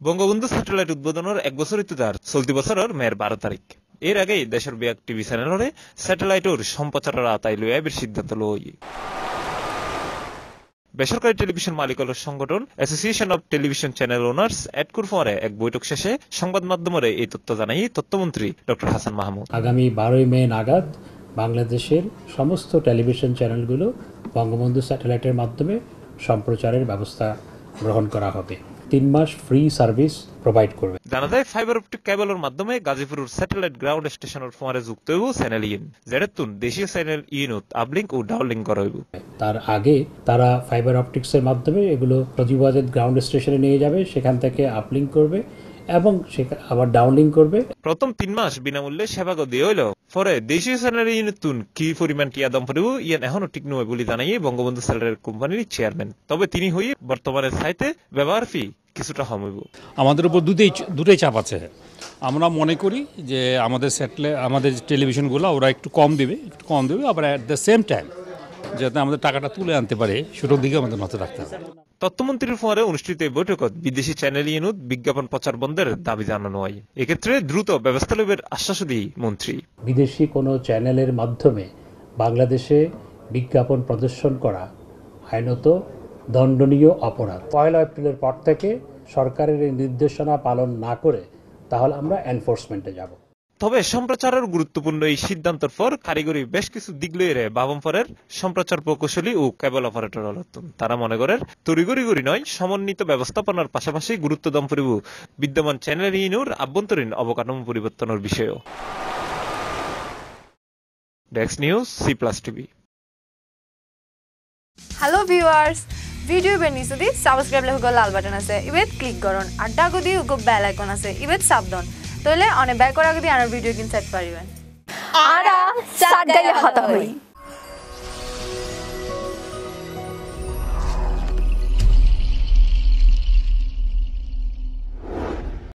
Bangabandhu satellite উদ্বোধনের এক বছর ইতুদার চলতি বছরের মেয়ের বারো তারিখ। এর আগেই দেশের বিয়াক টিভি চ্যানেলরে স্যাটেলাইটর সম্প্রচারের আতাই লইয়া এবার সিদ্ধান্ত লই। বেসরকারি টেলিভিশন মালিকলের সংগঠন association of television channel owners এডকুর ফরে এক বৈঠক শেষে সংবাদ মাধ্যমের এই তথ্য জানাই তথ্যমন্ত্রী ডক্টর হাসান মাহমুদ। আগামী বারোই মে নাগাদ বাংলাদেশের সমস্ত টেলিভিশন চ্যানেলগুলো বঙ্গবন্ধু স্যাটেলাইটের মাধ্যমে সম্প্রচারের ব্যবস্থা গ্রহণ করা হবে। তিন মাস ফ্রি সার্ভিস প্রোভাইড করবে। জানা যায় ফাইবার অপটিক কেবলের মাধ্যমে গাজীপুরের স্যাটেলাইট গ্রাউন্ড স্টেশনের ফোয়ারে যুক্ত হইব চ্যানেল ইন যেটাতুন দেশীয় চ্যানেল ও আপলিঙ্ক ও ডাউনলিঙ্ক করা হইব। তার আগে তারা ফাইবার অপটিক্সের মাধ্যমে এগুলো সজীবাজাদ গ্রাউন্ড স্টেশনে নিয়ে যাবে সেখান থেকে আপলিঙ্ক করবে। এবং সেখা- আবার ডাউনলিঙ্ক করবে। প্রথম তিন মাস বিনামূল্যে সেবা দিয়ে হইল। পরে দেশীয় চ্যানেলের নতুন কি পরিমাণ টিয়া দাম পড়িব ইয়ান এখনও ঠিক নয় বলে জানাই বঙ্গবন্ধু স্যাটেলাইট কোম্পানির চেয়ারম্যান। তবে তিনি হই বর্তমানে সাইতে ব্যবহার ফি কিছুটা কমাইব আমাদের উপর দুটোই দুটোই চাপ আছে। আমরা মনে করি যে আমাদের স্যাটেলাইট আমাদের যে টেলিভিশনগুলো ওরা একটু কম দেবে একটু কম দেবে আবার অ্যাট দ্য সেম টাইম যাতে আমাদের টাকাটা তুলে আনতে পারে সেটার দিকে আমাদের নজর রাখতে হবে। তথ্যমন্ত্রীর ফোয়ারে অনুষ্ঠিত এই বৈঠকত বিদেশি চ্যানেল ইনুত বিজ্ঞাপন প্রচার বন্ধের দাবি জানানো হয়। এক্ষেত্রে দ্রুত ব্যবস্থা লইবের আশ্বাস দিই মন্ত্রী। বিদেশি কোনো চ্যানেলের মাধ্যমে বাংলাদেশে বিজ্ঞাপন প্রদর্শন করা আইনত দণ্ডনীয় অপরাধ। পয়লা এপ্রিলের পর থেকে সরকারের এই নির্দেশনা পালন না করে তাহলে আমরা এনফোর্সমেন্টে যাব। তবে সম্প্রচারের গুরুত্বপূর্ণ এই সিদ্ধান্তের পর কারিগরি বেশ কিছু দিক লইরে বাবমফরের সম্প্রচার প্রকৌশলী ও কেবল অপারেটর হলতুন তারা মনে করেন তড়িগড়ি গড়ি নয়, সমন্বিত ব্যবস্থাপনার পাশাপাশি গুরুত্ব দম পরিব বিদ্যমান চ্যানেল ইনুর আভ্যন্তরীণ অবকাঠামো পরিবর্তনের বিষয়ও। ডেক্স news, C plus TV. Hello' viewers video' বেনিছদি subscribe লেখক লাল বাটন আছে, ইবেত ক্লিক কৰণ আড্ডা গদি উগো বেল আইকন আছে, ইবেত সাবধান তইলে অনেক ব্যয় করা আগে আমার ভিডিও কিন চাইট পারিবেন আর সাত গাইলে হতা হই